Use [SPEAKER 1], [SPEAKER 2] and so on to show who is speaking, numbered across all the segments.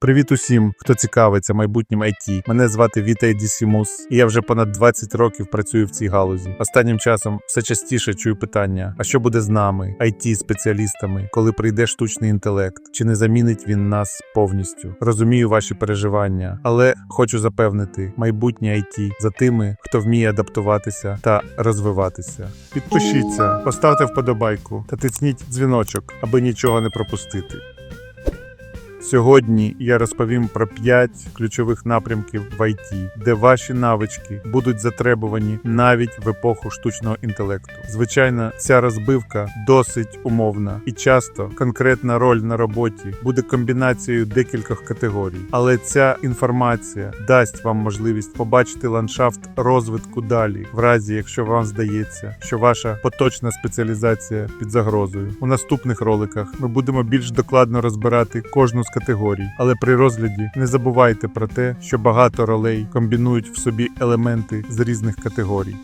[SPEAKER 1] Привіт усім, хто цікавиться майбутнім IT. Мене звати Вітей Дісімус, і я вже понад 20 років працюю в цій галузі. Останнім часом все частіше чую питання: а що буде з нами, it спеціалістами, коли прийде штучний інтелект? Чи не замінить він нас повністю? Розумію ваші переживання, але хочу запевнити, майбутнє IT за тими, хто вміє адаптуватися та розвиватися. Підпишіться, поставте вподобайку та тисніть дзвіночок, аби нічого не пропустити. Сьогодні я розповім про 5 ключових напрямків в IT, де ваші навички будуть затребувані навіть в епоху штучного інтелекту. Звичайно, ця розбивка досить умовна і часто конкретна роль на роботі буде комбінацією декількох категорій, але ця інформація дасть вам можливість побачити ландшафт розвитку далі, в разі якщо вам здається, що ваша поточна спеціалізація під загрозою. У наступних роликах ми будемо більш докладно розбирати кожну з категорій, але при розгляді не забувайте про те, що багато ролей комбінують в собі елементи з різних категорій.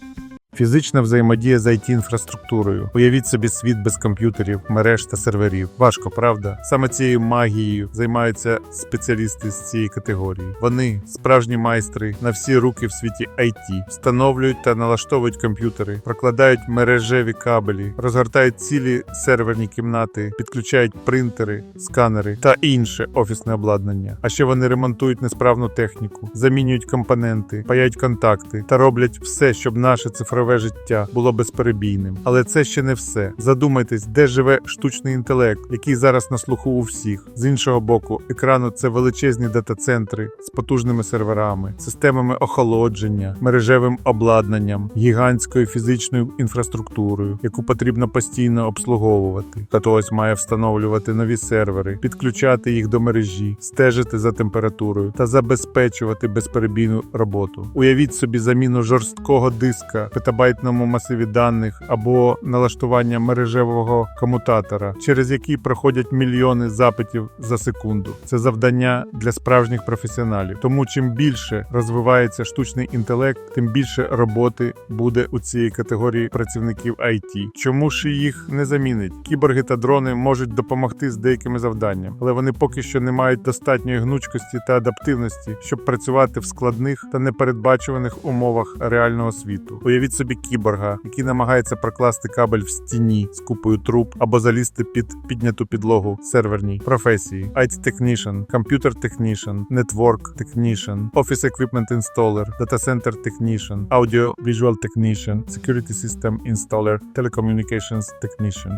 [SPEAKER 1] Фізична взаємодія з it інфраструктурою. Уявіть собі світ без комп'ютерів, мереж та серверів. Важко, правда? Саме цією магією займаються спеціалісти з цієї категорії. Вони справжні майстри на всі руки в світі IT, встановлюють та налаштовують комп'ютери, прокладають мережеві кабелі, розгортають цілі серверні кімнати, підключають принтери, сканери та інше офісне обладнання. А ще вони ремонтують несправну техніку, замінюють компоненти, паяють контакти та роблять все, щоб наше цифрове життя було безперебійним. Але це ще не все. Задумайтесь, де живе штучний інтелект, який зараз на слуху у всіх. З іншого боку, екрану це величезні дата-центри з потужними серверами, системами охолодження, мережевим обладнанням, гігантською фізичною інфраструктурою, яку потрібно постійно обслуговувати. Хтось має встановлювати нові сервери, підключати їх до мережі, стежити за температурою та забезпечувати безперебійну роботу. Уявіть собі заміну жорсткого диска петабайтному масиві даних або налаштування мережевого комутатора, через який проходять мільйони запитів за секунду. Це завдання для справжніх професіоналів. Тому чим більше розвивається штучний інтелект, тим більше роботи буде у цій категорії працівників IT. Чому ж їх не замінить? Кіборги та дрони можуть допомогти з деякими завданнями, але вони поки що не мають достатньої гнучкості та адаптивності, щоб працювати в складних та непередбачуваних умовах реального світу. Уявіть собі кіборга, який намагається прокласти кабель в стіні з купою труб або залізти під підняту підлогу серверній професії: IT Technician, Computer Technician, Network Technician, Office Equipment Installer, Data Center Technician, Audio Visual Technician, Security System Installer, Telecommunications Technician.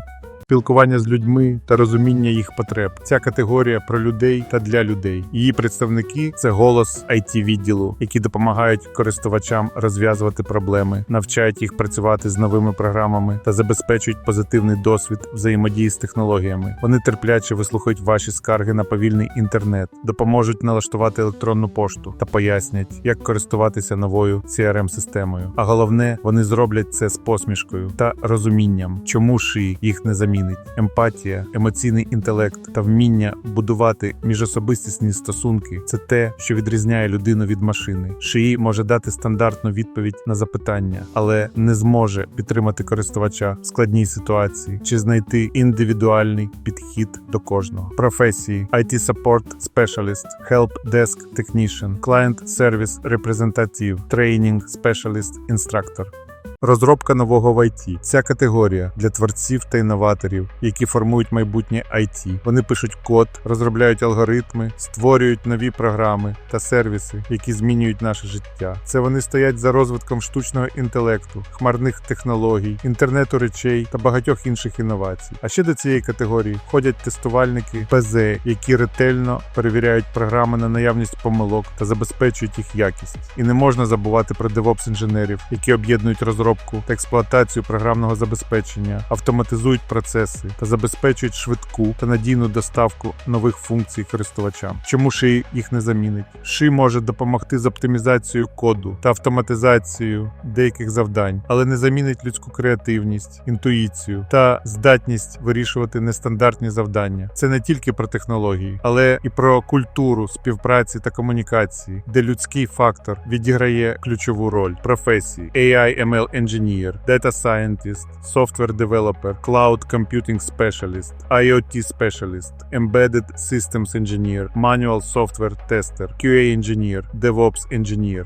[SPEAKER 1] Спілкування з людьми та розуміння їх потреб. Ця категорія про людей та для людей. Її представники це голос it відділу, які допомагають користувачам розв'язувати проблеми, навчають їх працювати з новими програмами та забезпечують позитивний досвід взаємодії з технологіями. Вони терпляче вислухають ваші скарги на повільний інтернет, допоможуть налаштувати електронну пошту та пояснять, як користуватися новою crm системою А головне, вони зроблять це з посмішкою та розумінням, чому шиї їх не замінить. Емпатія, емоційний інтелект та вміння будувати міжособистісні стосунки це те, що відрізняє людину від машини. Шиї може дати стандартну відповідь на запитання, але не зможе підтримати користувача в складній ситуації чи знайти індивідуальний підхід до кожного. Професії IT Support Specialist, Help Desk Technician, Client Service Representative, Training Specialist Instructor. Розробка нового в IT. Ця категорія для творців та інноваторів, які формують майбутнє IT. Вони пишуть код, розробляють алгоритми, створюють нові програми та сервіси, які змінюють наше життя. Це вони стоять за розвитком штучного інтелекту, хмарних технологій, інтернету речей та багатьох інших інновацій. А ще до цієї категорії входять тестувальники ПЗ, які ретельно перевіряють програми на наявність помилок та забезпечують їх якість. І не можна забувати про DevOps інженерів, які об'єднують розробку та експлуатацію програмного забезпечення, автоматизують процеси та забезпечують швидку та надійну доставку нових функцій користувачам. Чому ши їх не замінить? Ши може допомогти з оптимізацією коду та автоматизацією деяких завдань, але не замінить людську креативність, інтуїцію та здатність вирішувати нестандартні завдання. Це не тільки про технології, але і про культуру співпраці та комунікації, де людський фактор відіграє ключову роль професії AI, ML engineer, data scientist, software developer, cloud computing specialist, IoT specialist, embedded systems engineer, manual software tester, QA engineer, DevOps engineer.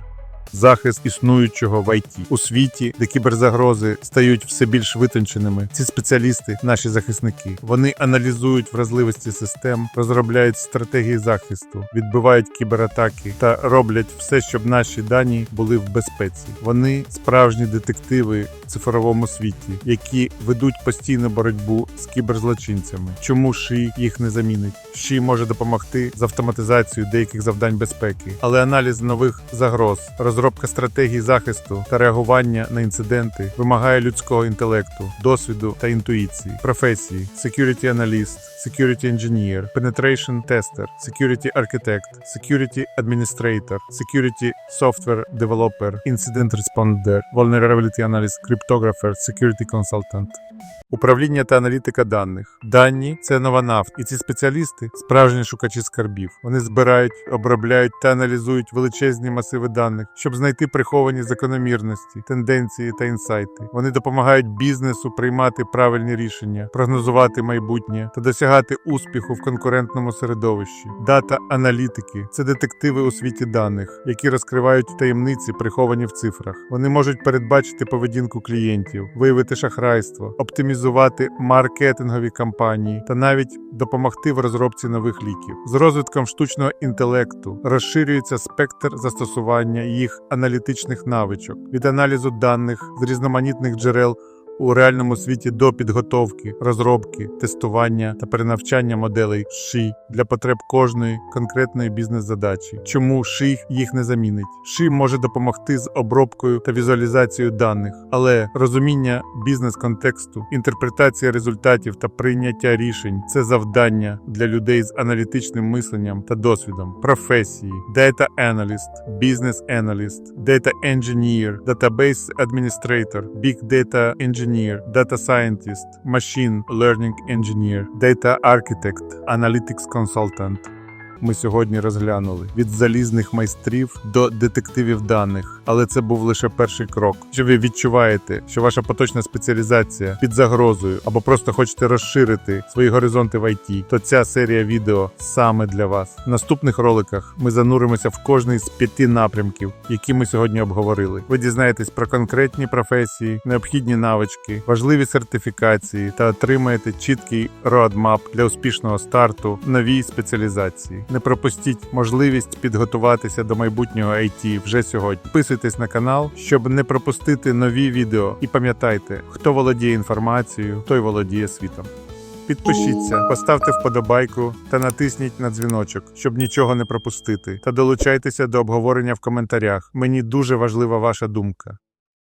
[SPEAKER 1] Захист існуючого в IT. у світі, де кіберзагрози стають все більш витонченими. Ці спеціалісти, наші захисники, вони аналізують вразливості систем, розробляють стратегії захисту, відбивають кібератаки та роблять все, щоб наші дані були в безпеці. Вони справжні детективи в цифровому світі, які ведуть постійну боротьбу з кіберзлочинцями. Чому ШИ їх не замінить? ШИ може допомогти з автоматизацією деяких завдань безпеки, але аналіз нових загроз, розробка стратегій захисту та реагування на інциденти вимагає людського інтелекту, досвіду та інтуїції, професії, security analyst, security engineer, penetration tester, security architect, security administrator, security software developer, incident responder, vulnerability analyst, cryptographer, security consultant. Управління та аналітика даних. Дані це нова нафта, і ці спеціалісти справжні шукачі скарбів. Вони збирають, обробляють та аналізують величезні масиви даних, щоб знайти приховані закономірності, тенденції та інсайти. Вони допомагають бізнесу приймати правильні рішення, прогнозувати майбутнє та досягати успіху в конкурентному середовищі. Дата аналітики це детективи у світі даних, які розкривають таємниці, приховані в цифрах. Вони можуть передбачити поведінку клієнтів, виявити шахрайство, оптимізувати маркетингові кампанії та навіть допомогти в розробці нових ліків. З розвитком штучного інтелекту розширюється спектр застосування їх аналітичних навичок від аналізу даних з різноманітних джерел. У реальному світі до підготовки, розробки, тестування та перенавчання моделей ШИ для потреб кожної конкретної бізнес-задачі. Чому ШИ їх не замінить? ШИ може допомогти з обробкою та візуалізацією даних, але розуміння бізнес-контексту, інтерпретація результатів та прийняття рішень це завдання для людей з аналітичним мисленням та досвідом, професії, Data Analyst, Business Analyst, Data Engineer, Database Administrator, Big Data Engineer, Engineer, data Scientist, Machine Learning Engineer, Data Architect, Analytics Consultant. Ми сьогодні розглянули від залізних майстрів до детективів даних, але це був лише перший крок. Що ви відчуваєте, що ваша поточна спеціалізація під загрозою або просто хочете розширити свої горизонти в IT, то ця серія відео саме для вас. В наступних роликах ми зануримося в кожний з п'яти напрямків, які ми сьогодні обговорили. Ви дізнаєтесь про конкретні професії, необхідні навички, важливі сертифікації та отримаєте чіткий роадмап для успішного старту в новій спеціалізації. Не пропустіть можливість підготуватися до майбутнього IT вже сьогодні. Підписуйтесь на канал, щоб не пропустити нові відео. І пам'ятайте, хто володіє інформацією, той володіє світом. Підпишіться, поставте вподобайку та натисніть на дзвіночок, щоб нічого не пропустити. Та долучайтеся до обговорення в коментарях. Мені дуже важлива ваша думка.